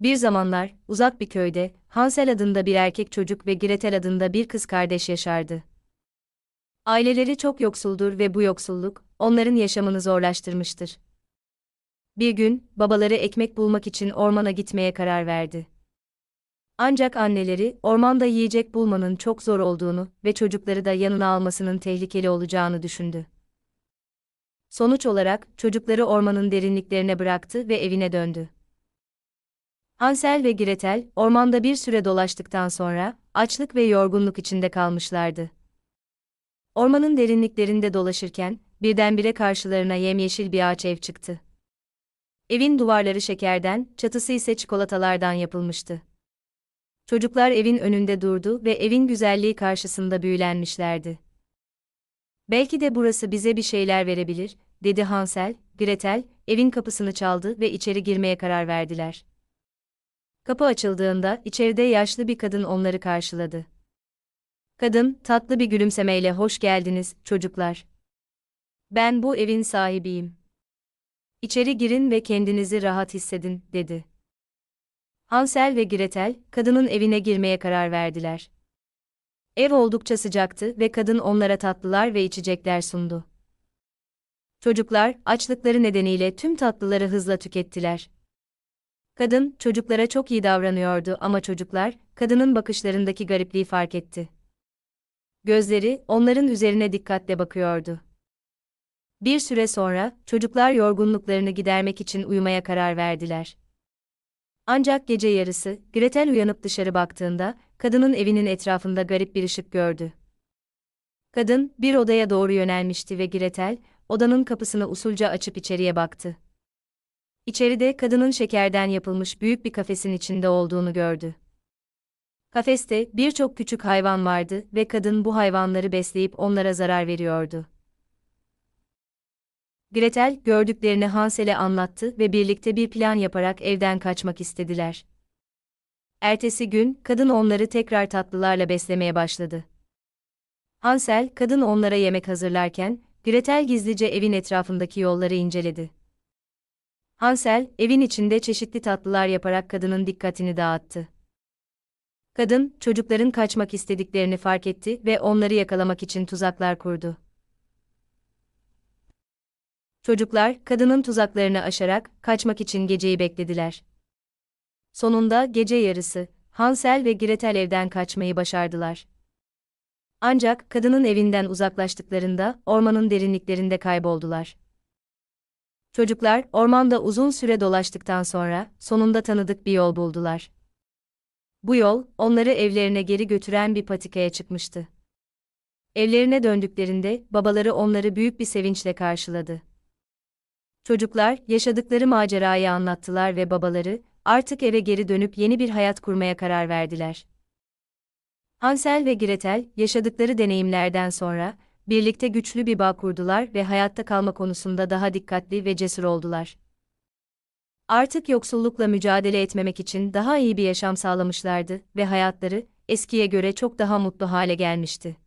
Bir zamanlar, uzak bir köyde, Hansel adında bir erkek çocuk ve Gretel adında bir kız kardeş yaşardı. Aileleri çok yoksuldur ve bu yoksulluk, onların yaşamını zorlaştırmıştır. Bir gün, babaları ekmek bulmak için ormana gitmeye karar verdi. Ancak anneleri, ormanda yiyecek bulmanın çok zor olduğunu ve çocukları da yanına almasının tehlikeli olacağını düşündü. Sonuç olarak, çocukları ormanın derinliklerine bıraktı ve evine döndü. Hansel ve Gretel, ormanda bir süre dolaştıktan sonra, açlık ve yorgunluk içinde kalmışlardı. Ormanın derinliklerinde dolaşırken, birdenbire karşılarına yemyeşil bir ağaç ev çıktı. Evin duvarları şekerden, çatısı ise çikolatalardan yapılmıştı. Çocuklar evin önünde durdu ve evin güzelliği karşısında büyülenmişlerdi. Belki de burası bize bir şeyler verebilir, dedi Hansel, Gretel, evin kapısını çaldı ve içeri girmeye karar verdiler. Kapı açıldığında içeride yaşlı bir kadın onları karşıladı. Kadın, tatlı bir gülümsemeyle hoş geldiniz, çocuklar. Ben bu evin sahibiyim. İçeri girin ve kendinizi rahat hissedin, dedi. Hansel ve Gretel, kadının evine girmeye karar verdiler. Ev oldukça sıcaktı ve kadın onlara tatlılar ve içecekler sundu. Çocuklar, açlıkları nedeniyle tüm tatlıları hızla tükettiler. Kadın, çocuklara çok iyi davranıyordu ama çocuklar, kadının bakışlarındaki garipliği fark etti. Gözleri, onların üzerine dikkatle bakıyordu. Bir süre sonra, çocuklar yorgunluklarını gidermek için uyumaya karar verdiler. Ancak gece yarısı, Gretel uyanıp dışarı baktığında, kadının evinin etrafında garip bir ışık gördü. Kadın, bir odaya doğru yönelmişti ve Gretel, odanın kapısını usulca açıp içeriye baktı. İçeride kadının şekerden yapılmış büyük bir kafesin içinde olduğunu gördü. Kafeste birçok küçük hayvan vardı ve kadın bu hayvanları besleyip onlara zarar veriyordu. Gretel gördüklerini Hansel'e anlattı ve birlikte bir plan yaparak evden kaçmak istediler. Ertesi gün kadın onları tekrar tatlılarla beslemeye başladı. Hansel, kadın onlara yemek hazırlarken, Gretel gizlice evin etrafındaki yolları inceledi. Hansel, evin içinde çeşitli tatlılar yaparak kadının dikkatini dağıttı. Kadın, çocukların kaçmak istediklerini fark etti ve onları yakalamak için tuzaklar kurdu. Çocuklar, kadının tuzaklarını aşarak kaçmak için geceyi beklediler. Sonunda gece yarısı, Hansel ve Gretel evden kaçmayı başardılar. Ancak kadının evinden uzaklaştıklarında ormanın derinliklerinde kayboldular. Çocuklar ormanda uzun süre dolaştıktan sonra sonunda tanıdık bir yol buldular. Bu yol onları evlerine geri götüren bir patikaya çıkmıştı. Evlerine döndüklerinde babaları onları büyük bir sevinçle karşıladı. Çocuklar yaşadıkları macerayı anlattılar ve babaları artık eve geri dönüp yeni bir hayat kurmaya karar verdiler. Hansel ve Gretel yaşadıkları deneyimlerden sonra birlikte güçlü bir bağ kurdular ve hayatta kalma konusunda daha dikkatli ve cesur oldular. Artık yoksullukla mücadele etmemek için daha iyi bir yaşam sağlamışlardı ve hayatları eskiye göre çok daha mutlu hale gelmişti.